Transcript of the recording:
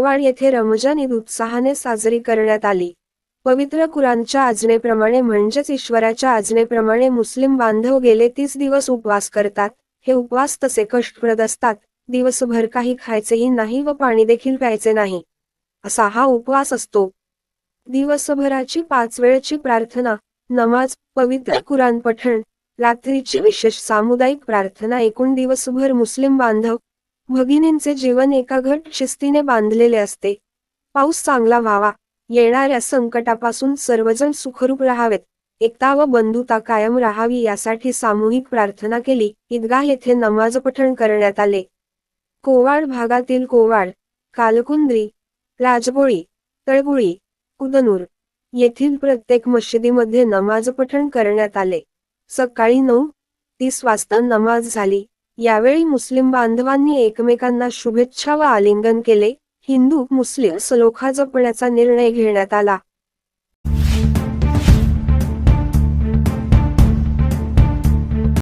कोवाड येथे रमजान ईद उत्साहाने साजरी करण्यात आली. पवित्र कुराणच्या आजनेप्रमाणे म्हणजेच ईश्वराच्या आजनेप्रमाणे मुस्लिम बांधव गेले तीस दिवस उपवास करतात हे उपवास तसे कष्टप्रद असतात दिवसभर काही खायचेही नाही व पाणी देखील प्यायचे नाही. असा हा उपवास असतो. दिवसभराची पाच वेळची प्रार्थना नमाज पवित्र कुराण पठण रात्रीची विशेष सामुदायिक प्रार्थना एकूण दिवसभर मुस्लिम बांधव भगिनींचे जीवन एका घट शिस्तीने बांधलेले असते. पाऊस चांगला व्हावा. येणाऱ्या संकटापासून सर्वजण सुखरूप राहावेत. एकता व बंधुता कायम राहावी यासाठी सामूहिक प्रार्थना केली. ईदगाह येथे नमाज पठण करण्यात आले. कोवाड भागातील कोवाड कालकुंद्री राजबोळी तळबुळी कुदनूर येथील प्रत्येक मशिदीमध्ये नमाज पठण करण्यात आले. सकाळी नऊ तीस वाजता नमाज झाली. यावेळी मुस्लिम बांधवांनी एकमेकांना शुभेच्छा व आलिंगन केले. हिंदू मुस्लिम सलोखा जपण्याचा निर्णय घेण्यात आला.